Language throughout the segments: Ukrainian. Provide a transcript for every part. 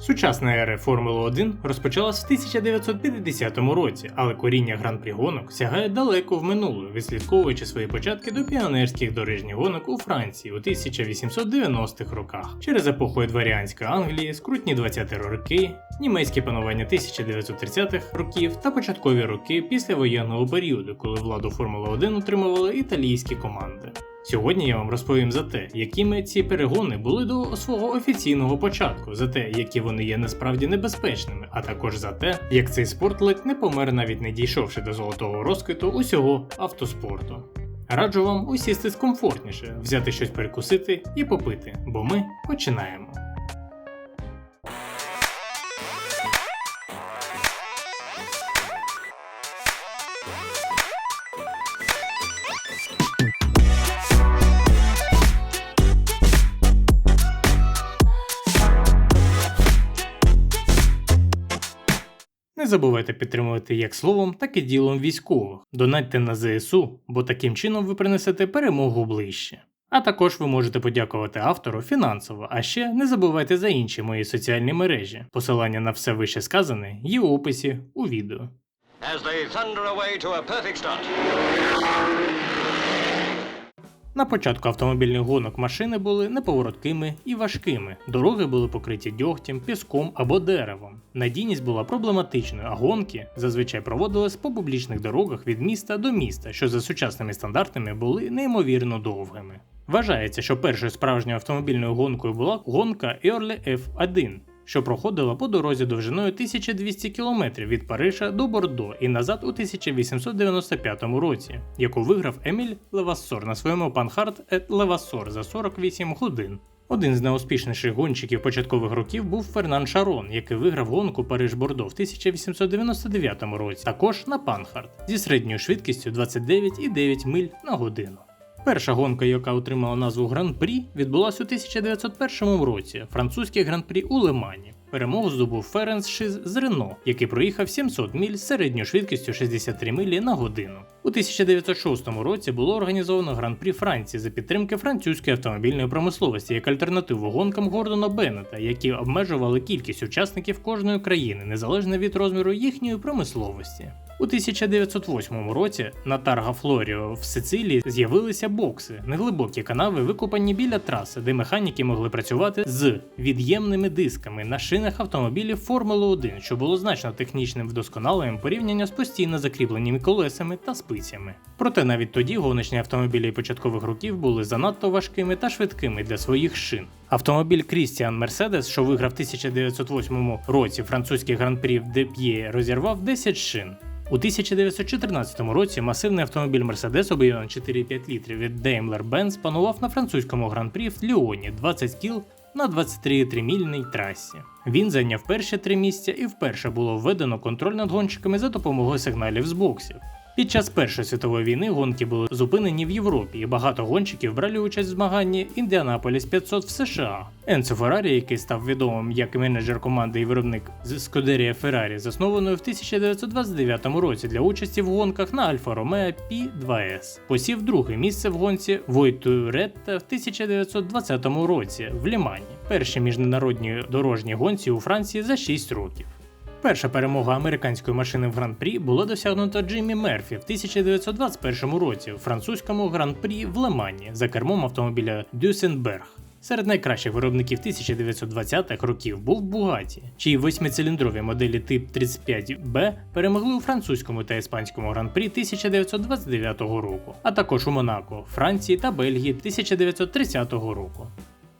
Сучасна ера Формули 1 розпочалась в 1950 році, але коріння гран-прі гонок сягає далеко в минуле, відслідковуючи свої початки до піонерських дорожніх гонок у Франції у 1890-х роках. Через епоху Едваріанської Англії, скрутні 20-ті роки, німецьке панування 1930-х років та початкові роки післявоєнного періоду, коли владу Формули 1 утримували італійські команди. Сьогодні я вам розповім за те, якими ці перегони були до свого офіційного початку, за те, які вони є насправді небезпечними, а також за те, як цей спорт ледь не помер навіть не дійшовши до золотого розквіту усього автоспорту. Раджу вам усісти комфортніше, взяти щось перекусити і попити, бо ми починаємо. Забувайте підтримувати як словом, так і ділом військових. Донатьте на ЗСУ, бо таким чином ви принесете перемогу ближче. А також ви можете подякувати автору фінансово, а ще не забувайте за інші мої соціальні мережі. Посилання на все вище сказане є у описі у відео. as they thunder away to a perfect start. На початку автомобільних гонок машини були неповороткими і важкими. Дороги були покриті дьогтям, піском або деревом. Надійність була проблематичною, а гонки зазвичай проводились по публічних дорогах від міста до міста, що за сучасними стандартами були неймовірно довгими. Вважається, що першою справжньою автомобільною гонкою була гонка Early F1, що проходила по дорозі довжиною 1200 км від Парижа до Бордо і назад у 1895 році, яку виграв Еміль Левассор на своєму Панхарт Ет Левассор за 48 годин. Один з найуспішніших гонщиків початкових років був Фернан Шарон, який виграв гонку Париж-Бордо в 1899 році, також на Панхарт зі середньою швидкістю 29,9 миль на годину. Перша гонка, яка отримала назву Гран-прі, відбулася у 1901 році французький гран-прі у Лимані. Перемогу здобув Ференс Шиз з Рено, який проїхав 700 миль з середньою швидкістю 63 милі на годину. У 1906 році було організовано гран-прі Франції за підтримки французької автомобільної промисловості як альтернативу гонкам Гордона Беннета, які обмежували кількість учасників кожної країни незалежно від розміру їхньої промисловості. У 1908 році на Тарга Флоріо в Сицилії з'явилися бокси, неглибокі канави, викопані біля траси, де механіки могли працювати з від'ємними дисками на шинах автомобілів Формули 1, що було значно технічним вдосконаленням порівняння з постійно закріпленими колесами та спицями. Проте навіть тоді гоночні автомобілі початкових років були занадто важкими та швидкими для своїх шин. Автомобіль Крістіан Мерседес, що виграв в 1908 році французький гран-прі в Деп'є, розірвав 10 шин. У 1914 році масивний автомобіль Mercedes об'ємом 4,5 літрів від Daimler-Benz панував на французькому гран-прі в Ліоні 20 кіл на 23,3 мільній трасі. Він зайняв перші три місця і вперше було введено контроль над гонщиками за допомогою сигналів з боксів. Під час Першої світової війни гонки були зупинені в Європі, і багато гонщиків брали участь в змаганні Індіанаполіс 500 в США. Енцо Феррарі, який став відомим як менеджер команди і виробник з Скудерія Феррарі, заснованою в 1929 році для участі в гонках на Альфа Ромео P2S, посів друге місце в гонці Войту Ретта в 1920 році в Лімані, першій міжнародній дорожній гонці у Франції за 6 років. Перша перемога американської машини в гран-прі була досягнута Джиммі Мерфі в 1921 році у французькому гран-прі в Лемані за кермом автомобіля Дюсенберг. Серед найкращих виробників 1920-х років був Бугаті, чиї восьмициліндрові моделі тип 35B перемогли у французькому та іспанському гран-прі 1929 року, а також у Монако, Франції та Бельгії 1930 року.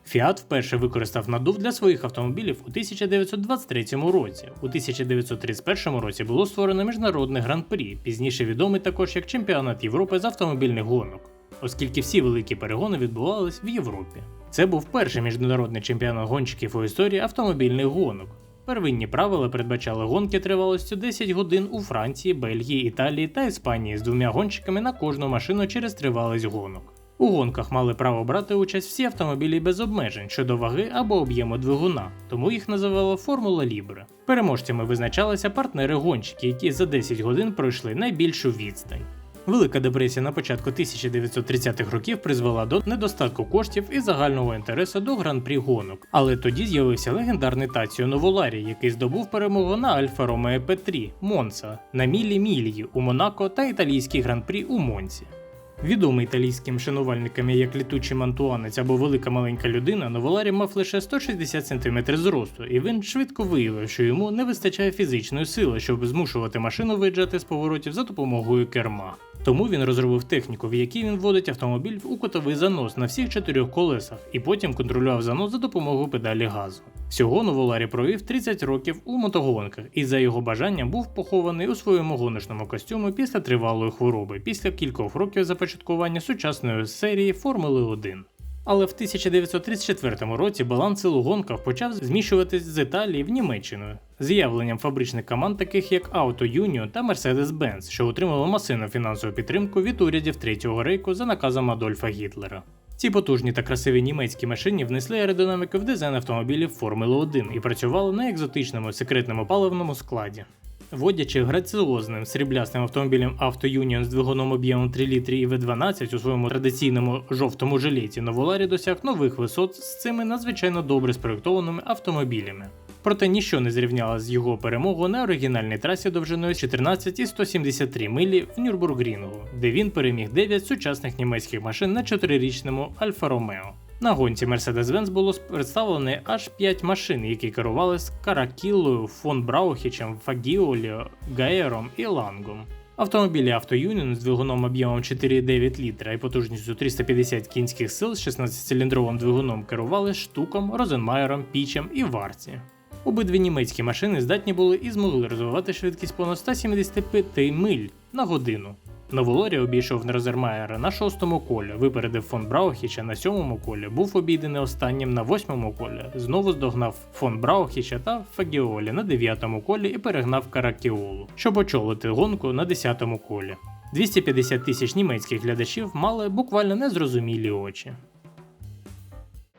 Фіат вперше використав надув для своїх автомобілів у 1923 році. У 1931 році було створено міжнародний гран-прі, пізніше відомий також як Чемпіонат Європи з автомобільних гонок, оскільки всі великі перегони відбувались в Європі. Це був перший міжнародний чемпіонат гонщиків у історії автомобільних гонок. Первинні правила передбачали гонки тривалістю 10 годин у Франції, Бельгії, Італії та Іспанії з двома гонщиками на кожну машину через тривалість гонок. У гонках мали право брати участь всі автомобілі без обмежень щодо ваги або об'єму двигуна, тому їх називали Формула Лібре. Переможцями визначалися партнери гонщики, які за 10 годин пройшли найбільшу відстань. Велика депресія на початку 1930-х років призвела до недостатку коштів і загального інтересу до гран-прі гонок. Але тоді з'явився легендарний Таціо Новоларі, який здобув перемогу на Альфа Ромео Петрі, Монца, на Мілі Мільї у Монако та італійський гран-прі у Монці. Відомий італійським шанувальникам як літучий мантуанець або велика маленька людина, Новоларі мав лише 160 см зросту, і він швидко виявив, що йому не вистачає фізичної сили, щоб змушувати машину виїжджати з поворотів за допомогою керма. Тому він розробив техніку, в якій він вводить автомобіль у котовий занос на всіх чотирьох колесах і потім контролював занос за допомогою педалі газу. Всього Новоларі провів 30 років у мотогонках і за його бажанням був похований у своєму гоночному костюмі після тривалої хвороби, після кількох років започаткування сучасної серії Формули 1. Але в 1934 році баланс сил у гонках почав зміщуватись з Італії в Німеччину з'явленням фабричних команд, таких як Auto Union та Mercedes-Benz, що отримали масивну фінансову підтримку від урядів Третього рейку за наказом Адольфа Гітлера. Ці потужні та красиві німецькі машини внесли аеродинаміку в дизайн автомобілів Формули 1 і працювали на екзотичному секретному паливному складі. Водячи граціозним сріблястим автомобілем Auto Union з двигуном об'ємом 3 літри і V12 у своєму традиційному жовтому жилеті, Новоларі досяг нових висот з цими надзвичайно добре спроєктованими автомобілями. Проте ніщо не зрівняло з його перемогою на оригінальній трасі довжиною 14 і 173 милі в Нюрбургрінгу, де він переміг 9 сучасних німецьких машин на 4-річному Альфа Ромео. На гонці Mercedes-Benz було представлено аж 5 машин, які керували з Каракіллою, фон Браухічем, Фагіолі, Гаєром і Лангом. Автомобілі Auto Union з двигуном об'ємом 4,9 літра і потужністю 350 кінських сил з 16-циліндровим двигуном керували Штуком, Розенмайером, Пічем і Варці. Обидві німецькі машини здатні були і змогли розвивати швидкість понад 175 миль на годину. Новолорі обійшов Розермаєра на шостому колі, випередив фон Браухіча на сьомому колі, був обійдений останнім на восьмому колі, знову здогнав фон Браухіча та Фагіолі на дев'ятому колі і перегнав Каракіолу, щоб очолити гонку на десятому колі. 250 тисяч німецьких глядачів мали буквально незрозумілі очі.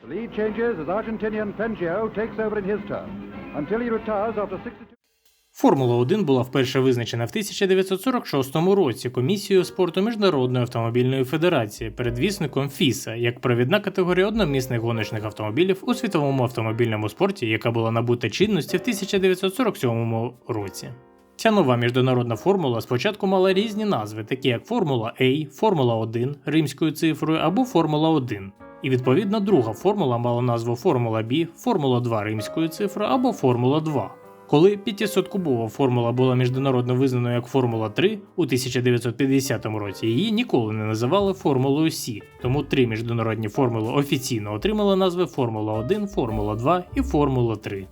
The lead changes as Argentinian Fangio takes over in his turn until he retires after 62. Формула 1 була вперше визначена в 1946 році комісією спорту Міжнародної автомобільної федерації передвісником ФІСА як провідна категорія одномісних гоночних автомобілів у світовому автомобільному спорті, яка була набута чинності в 1947 році. Ця нова міжнародна формула спочатку мала різні назви, такі як Формула А, Формула 1 римською цифрою або Формула 1. І відповідно друга формула мала назву Формула Б, Формула 2 римською цифрою або Формула 2. Коли 500-кубова формула була міжнародно визнаною як Формула 3 у 1950 році, її ніколи не називали Формулою Сі, тому три міжнародні формули офіційно отримали назви Формула 1, Формула 2 і Формула 3.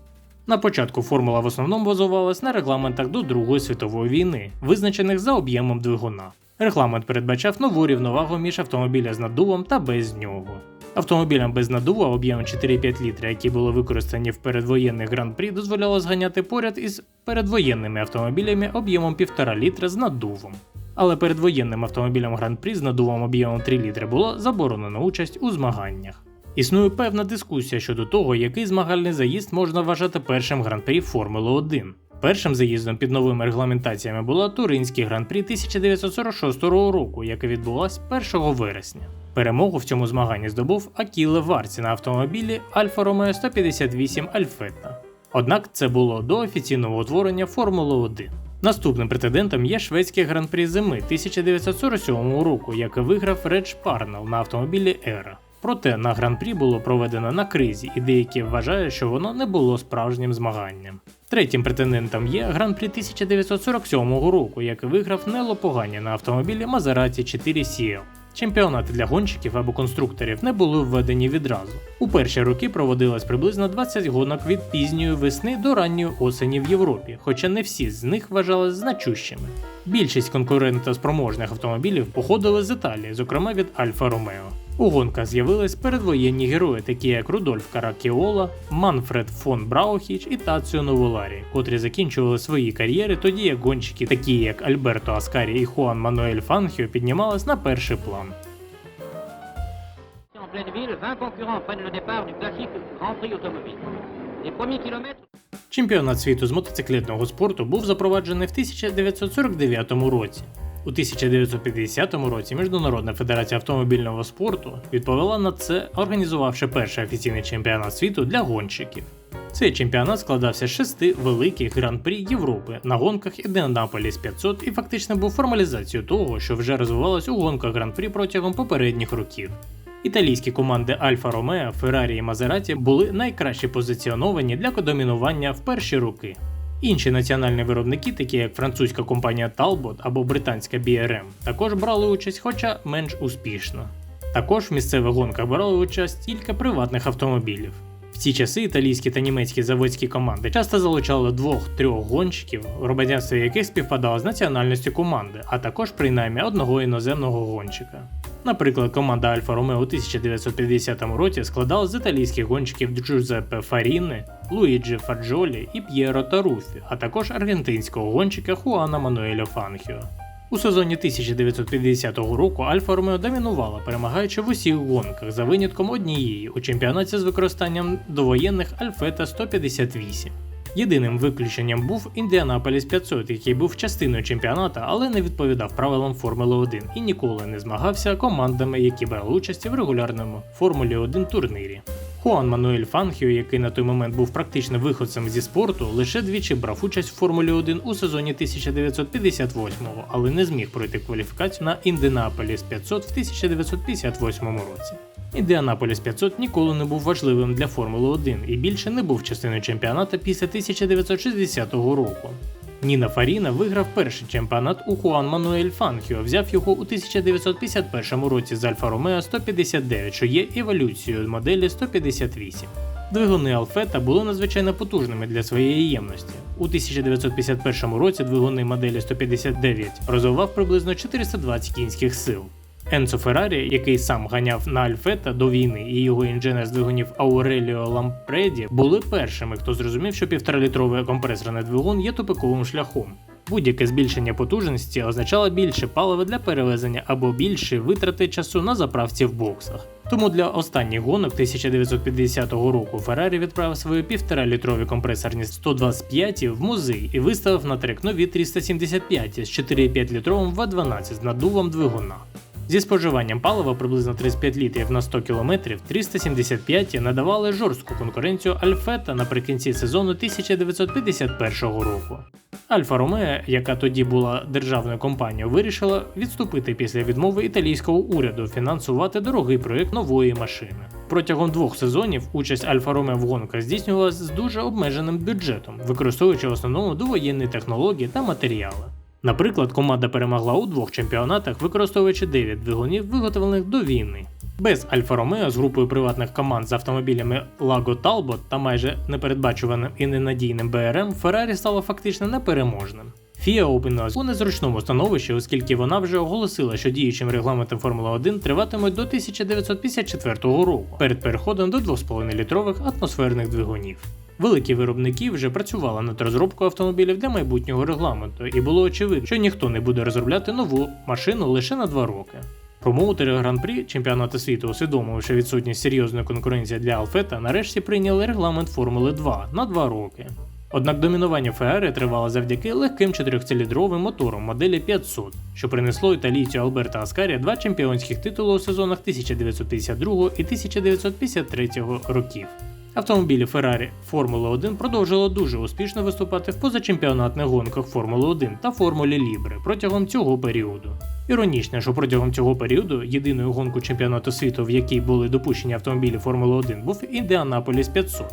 На початку формула в основному базувалась на регламентах до Другої світової війни, визначених за об'ємом двигуна. Регламент передбачав нову рівновагу між автомобіля з наддувом та без нього. Автомобілям без наддува об'ємом 4,5 літра, які були використані в передвоєнних гран-прі, дозволяло зганяти поряд із передвоєнними автомобілями об'ємом 1,5 літра з наддувом. Але передвоєнним автомобілям гран-прі з наддувом об'ємом 3 літри було заборонено участь у змаганнях. Існує певна дискусія щодо того, який змагальний заїзд можна вважати першим гран-прі Формули 1. Першим заїздом під новими регламентаціями була Туринський гран-прі 1946 року, яка відбулась 1 вересня. Перемогу в цьому змаганні здобув Акіле Варці на автомобілі Альфа Ромео 158 Альфетта. Однак це було до офіційного утворення Формули 1. Наступним претендентом є шведський гран-прі зими 1947 року, який виграв Редж Парнел на автомобілі Ера. Проте на гран-прі було проведено на кризі, і деякі вважають, що воно не було справжнім змаганням. Третім претендентом є гран-прі 1947 року, який виграв Нело Погані на автомобілі Maserati 4 CL. Чемпіонати для гонщиків або конструкторів не були введені відразу. У перші роки проводилось приблизно 20 гонок від пізньої весни до ранньої осені в Європі, хоча не всі з них вважались значущими. Більшість конкурентоспроможних автомобілів походили з Італії, зокрема від Альфа Ромео. У гонках з'явились передвоєнні герої, такі як Рудольф Каракіола, Манфред фон Браухіч і Таціо Новоларі, котрі закінчували свої кар'єри, тоді як гонщики, такі як Альберто Аскарі і Хуан Мануель Фанхіо, піднімались на перший план. En pleine ville, 20 concurrents prennent le départ du classique Grand Prix automobile. Les premiers kilomètres Чемпіонат світу з мотоциклетного спорту був запроваджений в 1949 році. У 1950 році Міжнародна федерація автомобільного спорту відповіла на це, організувавши перший офіційний чемпіонат світу для гонщиків. Цей чемпіонат складався з шести великих гран-прі Європи на гонках Індіанаполіс 500 і фактично був формалізацією того, що вже розвивалось у гонках гран-прі протягом попередніх років. Італійські команди Альфа Ромео, Феррарі і Мазераті були найкраще позиціоновані для домінування в перші роки. Інші національні виробники, такі як французька компанія Talbot або британська BRM, також брали участь, хоча менш успішно. Також в місцевих гонках брали участь кілька приватних автомобілів. В ці часи італійські та німецькі заводські команди часто залучали двох-трьох гонщиків, громадянство яких співпадало з національністю команди, а також принаймні одного іноземного гонщика. Наприклад, команда Альфа Ромео у 1950 році складалась з італійських гонщиків Джузеппе Фаріни, Луїджі Фаджолі і П'єро Таруфі, а також аргентинського гонщика Хуана Мануеля Фанхіо. У сезоні 1950 року Альфа Ромео домінувала, перемагаючи в усіх гонках за винятком однієї у чемпіонаті з використанням довоєнних Альфета 158. Єдиним виключенням був Індіанаполіс 500, який був частиною чемпіоната, але не відповідав правилам Формули 1 і ніколи не змагався командами, які брали участь в регулярному Формулі 1 турнірі. Хуан Мануель Фанхіо, який на той момент був практично виходцем зі спорту, лише двічі брав участь в Формулі 1 у сезоні 1958-го, але не зміг пройти кваліфікацію на Індіанаполіс 500 в 1958 році. Індіанаполіс 500 ніколи не був важливим для Формули 1 і більше не був частиною чемпіоната після 1960 року. Ніна Фаріна виграв перший чемпіонат у Хуан Мануель Фанхіо, взяв його у 1951 році з Альфа Ромео 159, що є еволюцією моделі 158. Двигуни Алфета були надзвичайно потужними для своєї ємності. У 1951 році двигуни моделі 159 розвивав приблизно 420 кінських сил. Енцо Феррарі, який сам ганяв на Альфета до війни, і його інженер з двигунів Ауреліо Лампреді були першими, хто зрозумів, що півторалітровий компресорний двигун є тупиковим шляхом. Будь-яке збільшення потужності означало більше палива для перевезення або більше витрати часу на заправці в боксах. Тому для останніх гонок 1950 року Феррарі відправив свої півторалітрові компресорні 125 в музей і виставив на трек нові 375 з 4,5 літровим В12 з наддувом двигуна. Зі споживанням палива приблизно 35 літрів на 100 км 375 надавали жорстку конкуренцію Альфета наприкінці сезону 1951 року. Альфа Ромео, яка тоді була державною компанією, вирішила відступити після відмови італійського уряду фінансувати дорогий проєкт нової машини. Протягом двох сезонів участь Альфа Ромео в гонках здійснювалася з дуже обмеженим бюджетом, використовуючи в основному довоєнні технології та матеріали. Наприклад, команда перемогла у двох чемпіонатах, використовуючи 9 двигунів, виготовлених до війни. Без Альфа Ромео з групою приватних команд з автомобілями Лаго Talbot та майже непередбачуваним і ненадійним БРМ Феррарі стало фактично непереможним. Фіа опинилась у незручному становищі, оскільки вона вже оголосила, що діючим регламентом Формула 1 триватимуть до 1954 року перед переходом до 2,5-літрових атмосферних двигунів. Великі виробники вже працювали над розробкою автомобілів для майбутнього регламенту, і було очевидно, що ніхто не буде розробляти нову машину лише на 2 роки. Промоутери гран-прі чемпіонату світу, усвідомивши відсутність серйозної конкуренції для Алфета, нарешті прийняли регламент Формули 2 на 2 роки. Однак домінування Феррари тривало завдяки легким чотирьохциліндровим моторам моделі 500, що принесло італійцю Алберта Аскарі два чемпіонських титули у сезонах 1952 і 1953 років. Автомобілі Ferrari Формула 1 продовжили дуже успішно виступати в позачемпіонатних гонках Формули 1 та Формулі Лібре протягом цього періоду. Іронічно, що протягом цього періоду єдиною гонкою чемпіонату світу, в якій були допущені автомобілі Формули 1, був Індіанаполіс 500.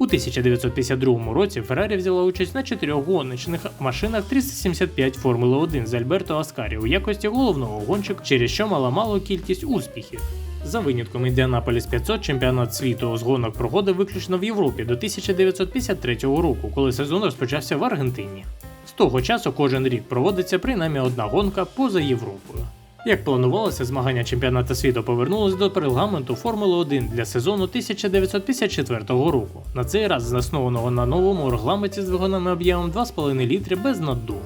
У 1952 році Феррарі взяла участь на чотирьох гоночних машинах 375 Формули 1 з Альберто Аскарі у якості головного гонщика, через що мала малу кількість успіхів. За винятком Індіанаполіс 500 чемпіонат світу з гонок проходив виключно в Європі до 1953 року, коли сезон розпочався в Аргентині. З того часу кожен рік проводиться принаймні одна гонка поза Європою. Як планувалося, змагання чемпіонату світу повернулось до регламенту Формули 1 для сезону 1954 року, на цей раз заснованого на новому регламенті з двигунами об'ємом 2,5 літри без наддуву.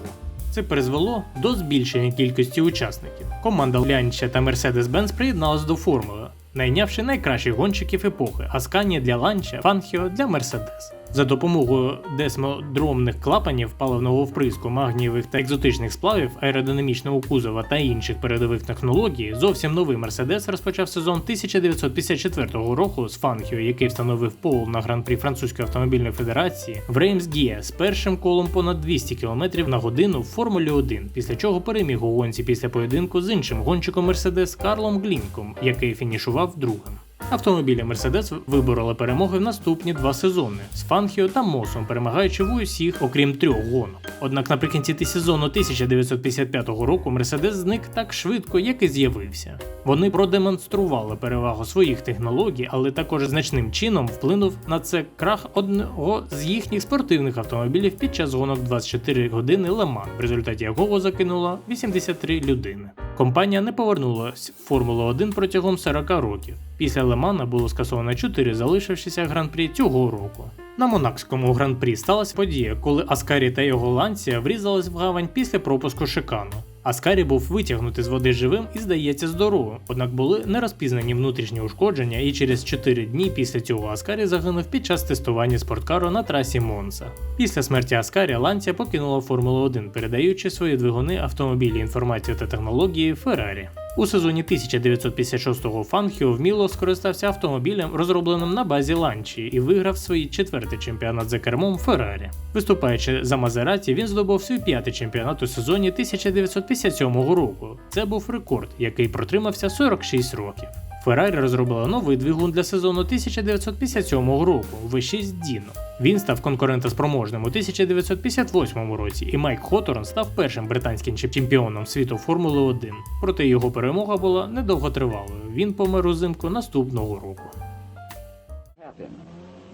Це призвело до збільшення кількості учасників. Команда Лянча та Mercedes-Benz приєдналась до формули, найнявши найкращих гонщиків епохи Аскані для Ланча, Фанхіо для Mercedes. За допомогою десмодромних клапанів паливного вприску, магнієвих та екзотичних сплавів, аеродинамічного кузова та інших передових технологій, зовсім новий Мерседес розпочав сезон 1954 року з Фанхіо, який встановив пол на гран-прі Французької автомобільної федерації в Реймс-Гіє з першим колом понад 200 км на годину в Формулі 1, після чого переміг у гонці після поєдинку з іншим гонщиком Мерседес Карлом Глінком, який фінішував другим. Автомобілі Mercedes вибороли перемоги в наступні два сезони з Фанхіо та Мосом, перемагаючи в усіх, окрім трьох гонок. Однак наприкінці сезону 1955 року Mercedes зник так швидко, як і з'явився. Вони продемонстрували перевагу своїх технологій, але також значним чином вплинув на це крах одного з їхніх спортивних автомобілів під час гонок 24 години Леман, в результаті якого закинуло 83 людини. Компанія не повернулась в Формулу 1 протягом 40 років. Після Лемана було скасовано 4 залишившися гран-прі цього року. На Монакському гран-прі сталася подія, коли Аскарі та його ланція врізались в гавань після пропуску шикану. Аскарі був витягнутий з води живим і, здається, здоровим, однак були не розпізнані внутрішні ушкодження, і через 4 дні після цього Аскарі загинув під час тестування спорткару на трасі Монса. Після смерті Аскарі Ланція покинула Формулу 1, передаючи свої двигуни автомобілі, інформацію та технології Феррарі. У сезоні 1956-го Фанхіо вміло скористався автомобілем, розробленим на базі Ланчі, і виграв свій четвертий чемпіонат за кермом Феррарі. Виступаючи за Мазераті, він здобув свій п'ятий чемпіонат у сезоні 1957 року. Це був рекорд, який протримався 46 років. Феррарі розробила новий двигун для сезону 1957 року V6 Dino. Він став конкурентоспроможним у 1958 році, і Майк Хоторн став першим британським чемпіоном світу Формули 1. Проте його перемога була недовготривалою. Він помер узимку наступного року.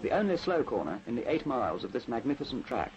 the only slow corner in the eight miles of this magnificent track.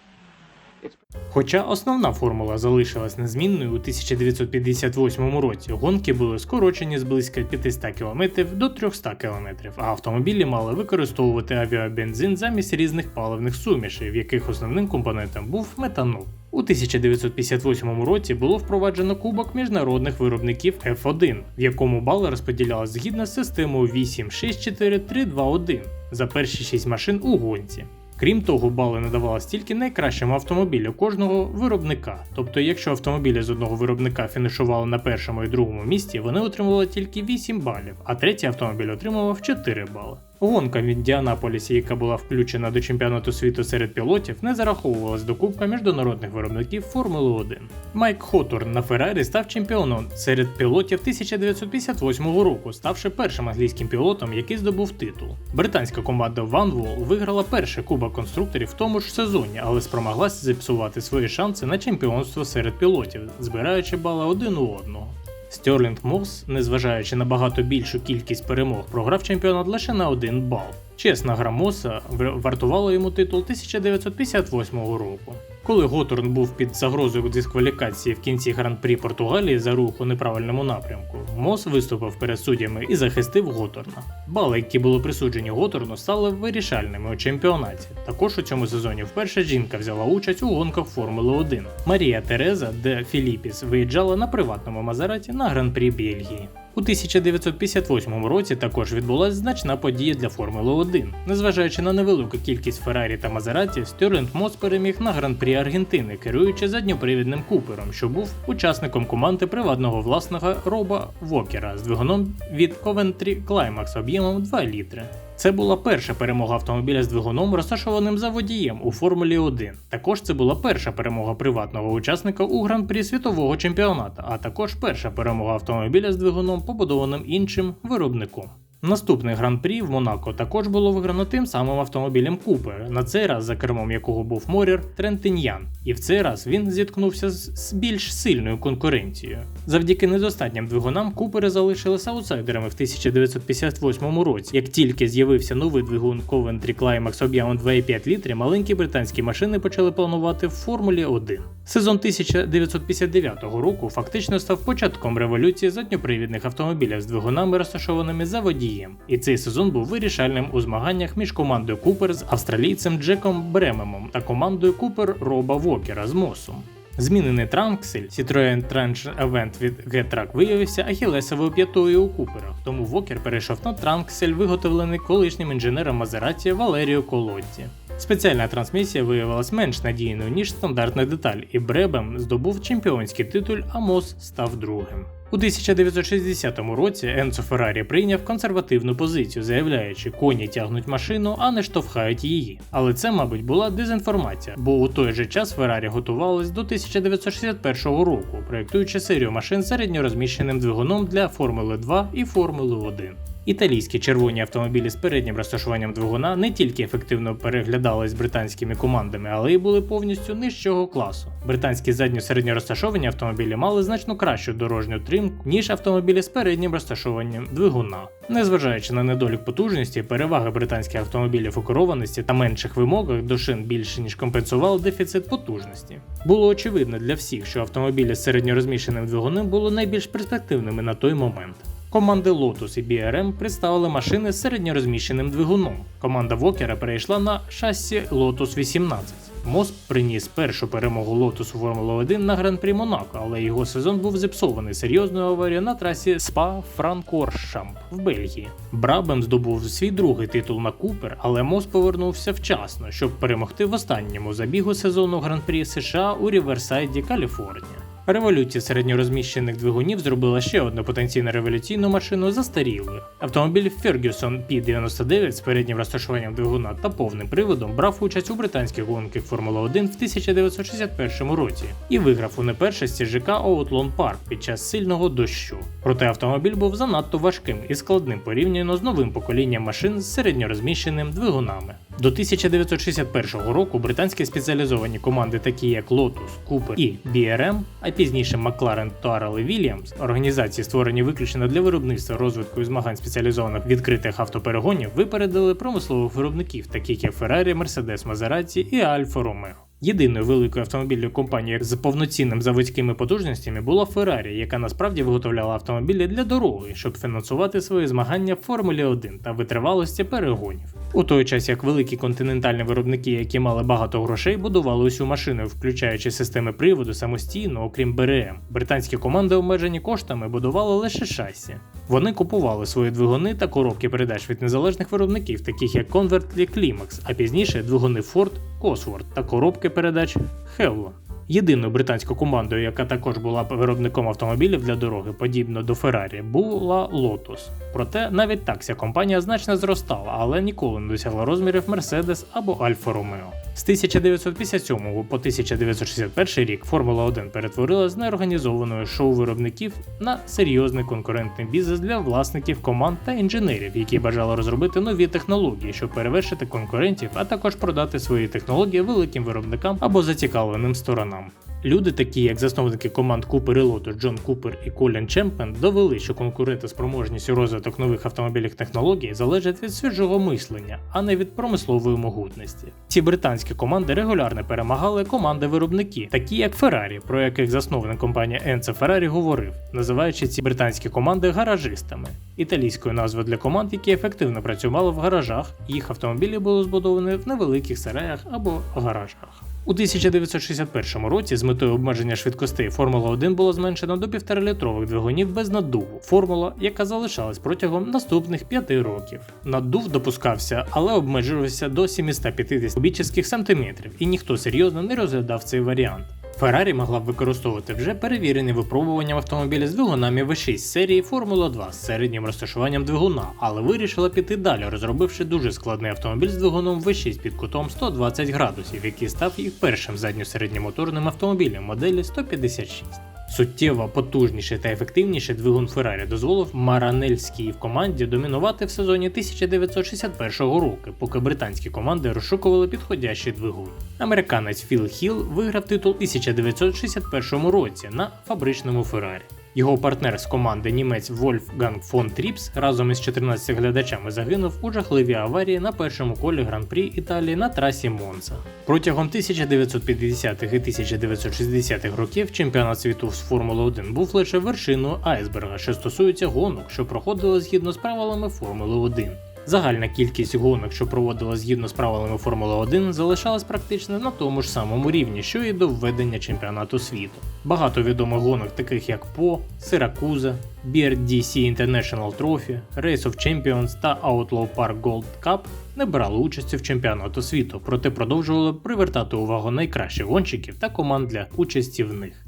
Хоча основна формула залишилась незмінною у 1958 році, гонки були скорочені з близько 500 км до 300 км, а автомобілі мали використовувати авіабензин замість різних паливних сумішей, в яких основним компонентом був метанол. У 1958 році було впроваджено кубок міжнародних виробників F1, в якому бали розподілялись згідно з системою 8, 6, 4, 3, 2, 1 за перші 6 машин у гонці. Крім того, бали надавалися тільки найкращому автомобілю кожного виробника. Тобто, якщо автомобілі з одного виробника фінішували на першому і другому місці, вони отримували тільки 8 балів, а третій автомобіль отримував 4 бали. Гонка в Індіанаполісі, яка була включена до чемпіонату світу серед пілотів, не зараховувалась до Кубка міжнародних виробників Формули 1. Майк Хоторн на Феррарі став чемпіоном серед пілотів 1958 року, ставши першим англійським пілотом, який здобув титул. Британська команда Vanwall виграла перший кубок конструкторів в тому ж сезоні, але спромоглася зіпсувати свої шанси на чемпіонство серед пілотів, збираючи бали один у одного. Стерлінг Мос, незважаючи на багато більшу кількість перемог, програв чемпіонат лише на один бал. Чесна гра Моса вартувала йому титул 1958 року. Коли Готорн був під загрозою дискваліфікації в кінці гран-прі Португалії за рух у неправильному напрямку, Мос виступив перед суддями і захистив Готорна. Бали, які були присуджені Готорну, стали вирішальними у чемпіонаті. Також у цьому сезоні вперше жінка взяла участь у гонках Формули 1. Марія Тереза де Філіпіс виїжджала на приватному Мазераті на гран-прі Бельгії. У 1958 році також відбулася значна подія для Формули 1. Незважаючи на невелику кількість Феррарі та Мазераті, Стюрленд Мос переміг на гран-прі Аргентини, керуючи задньопривідним купером, що був учасником команди приватного власника Роба Вокера з двигуном від Coventry Climax об'ємом 2 літри. Це була перша перемога автомобіля з двигуном, розташованим за водієм у Формулі 1. Також це була перша перемога приватного учасника у гран-прі світового чемпіоната, а також перша перемога автомобіля з двигуном, побудованим іншим виробником. Наступний гран-прі в Монако також було виграно тим самим автомобілем Купер, на цей раз за кермом якого був Морір Трентиньян, і в цей раз він зіткнувся з більш сильною конкуренцією. Завдяки недостатнім двигунам Купери залишилися аутсайдерами в 1958 році. Як тільки з'явився новий двигун Coventry Climax об'ємом 2,5 літри, маленькі британські машини почали планувати в Формулі 1. Сезон 1959 року фактично став початком революції задньопривідних автомобілів з двигунами, розташованими за водієм. І цей сезон був вирішальним у змаганнях між командою Купер з австралійцем Джеком Бремемом та командою Купер Роба Вокера з Мосом. Змінений транксель Citroen Tranche Event від G-Track виявився ахілесовою п'ятою у Куперах, тому Вокер перейшов на транксель, виготовлений колишнім інженером Мазераті Валеріо Колодді. Спеціальна трансмісія виявилась менш надійною, ніж стандартна деталь, і Бребем здобув чемпіонський титуль, а Мос став другим. У 1960 році Енцо Феррарі прийняв консервативну позицію, заявляючи, коні тягнуть машину, а не штовхають її. Але це, мабуть, була дезінформація, бо у той же час Феррарі готувалась до 1961 року, проєктуючи серію машин середньорозміщеним двигуном для Формули 2 і Формули 1. Італійські червоні автомобілі з переднім розташуванням двигуна не тільки ефективно переглядались британськими командами, але й були повністю нижчого класу. Британські задньо середньо розташовані автомобілі мали значно кращу дорожню тримку, ніж автомобілі з переднім розташуванням двигуна. Незважаючи на недолік потужності, переваги британських автомобілів у керованості та менших вимогах до шин більше ніж компенсували дефіцит потужності. Було очевидно для всіх, що автомобілі з середньорозміщеним двигуном були найбільш перспективними на той момент. Команди Lotus і BRM представили машини з середньорозміщеним двигуном. Команда Вокера перейшла на шасі Lotus 18. Мост приніс першу перемогу Lotus у Формулу 1 на Гран-прі Монако, але його сезон був зіпсований серйозною аварією на трасі Спа Франкоршамп в Бельгії. Брабем здобув свій другий титул на Купер, але Мост повернувся вчасно, щоб перемогти в останньому забігу сезону Гран-прі США у Ріверсайді, Каліфорнія. Революція середньорозміщених двигунів зробила ще одну потенційно революційну машину застарілою. Автомобіль Ferguson P99 з переднім розташуванням двигуна та повним приводом брав участь у британських гонках Формула 1 в 1961 році і виграв у непершості ЖК Outlon Park під час сильного дощу. Проте автомобіль був занадто важким і складним порівняно з новим поколінням машин з середньорозміщеним двигунами. До 1961 року британські спеціалізовані команди, такі як Lotus, Cooper і BRM, а пізніше McLaren, Tyrrell і Williams, організації, створені виключно для виробництва, розвитку і змагань спеціалізованих відкритих автоперегонів, випередили промислових виробників, таких як Ferrari, Mercedes, Maserati і Alfa Romeo. Єдиною великою автомобільною компанією з повноцінними заводськими потужностями була Ferrari, яка насправді виготовляла автомобілі для дороги, щоб фінансувати свої змагання в Формулі 1 та витривалості перегонів. У той час як великі континентальні виробники, які мали багато грошей, будували усю машину, включаючи системи приводу самостійно, окрім БРМ. Британські команди, обмежені коштами, будували лише шасі. Вони купували свої двигуни та коробки передач від незалежних виробників, таких як Convertly Climax, а пізніше двигуни Ford, Cosworth та коробки передач Hewlett. Єдиною британською командою, яка також була виробником автомобілів для дороги, подібно до Феррарі, була Lotus. Проте навіть так ця компанія значно зростала, але ніколи не досягла розмірів Mercedes або Альфа Romeo. З 1957 по 1961 рік Формула 1 перетворила з неорганізованої шоу виробників на серйозний конкурентний бізнес для власників команд та інженерів, які бажали розробити нові технології, щоб перевершити конкурентів, а також продати свої технології великим виробникам або зацікавленим сторонам. Люди, такі як засновники команд Купер і Lotus Джон Купер і Колін Чемпен, довели, що конкурентоспроможність і розвиток нових автомобільних технологій залежить від свіжого мислення, а не від промислової могутності. Ці британські команди регулярно перемагали команди виробники, такі як Ferrari, про яких засновник компанія Enzo Ferrari говорив, називаючи ці британські команди гаражистами. Італійською назвою для команд, які ефективно працювали в гаражах, їх автомобілі були збудовані в невеликих сараях або гаражах. У 1961 році з метою обмеження швидкостей Формула 1 було зменшено до 1,5-літрових двигунів без наддуву. Формула, яка залишалась протягом наступних п'яти років. Наддув допускався, але обмежувався до 750 кубічних сантиметрів, і ніхто серйозно не розглядав цей варіант. Феррарі могла б використовувати вже перевірені випробуванням автомобілі з двигунами V6 серії Формула 2 з середнім розташуванням двигуна, але вирішила піти далі, розробивши дуже складний автомобіль з двигуном V6 під кутом 120 градусів, який став їх першим задньосередньомоторним автомобілем моделі 156. Суттєво потужніший та ефективніший двигун Феррарі дозволив Маранельській команді домінувати в сезоні 1961 року, поки британські команди розшукували підходящий двигун. Американець Філ Хіл виграв титул у 1961 році на фабричному Феррарі. Його партнер з команди німець Вольфганг фон Тріпс разом із 14 глядачами загинув у жахливій аварії на першому колі Гран-прі Італії на трасі Монца. Протягом 1950-х і 1960-х років чемпіонат світу з Формули 1 був лише вершиною айсберга, що стосується гонок, що проходили згідно з правилами Формули 1. Загальна кількість гонок, що проводила згідно з правилами Формули 1, залишалась практично на тому ж самому рівні, що і до введення чемпіонату світу. Багато відомих гонок, таких як По, Сиракуза, BRDC International Trophy, Race of Champions та Outlaw Park Gold Cup не брали участі в чемпіонату світу, проте продовжували привертати увагу найкращих гонщиків та команд для участі в них.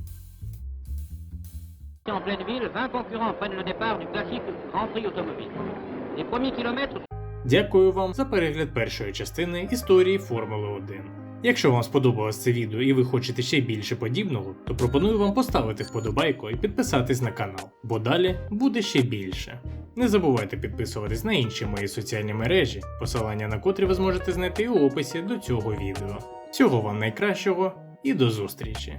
En pleine ville, 20 concurrents prennent le départ du classique Grand Prix automobile. Les premiers kilomètres Дякую вам за перегляд першої частини історії Формули 1. Якщо вам сподобалось це відео і ви хочете ще більше подібного, то пропоную вам поставити вподобайку і підписатись на канал, бо далі буде ще більше. Не забувайте підписуватись на інші мої соціальні мережі, посилання на котрі ви зможете знайти у описі до цього відео. Всього вам найкращого і до зустрічі!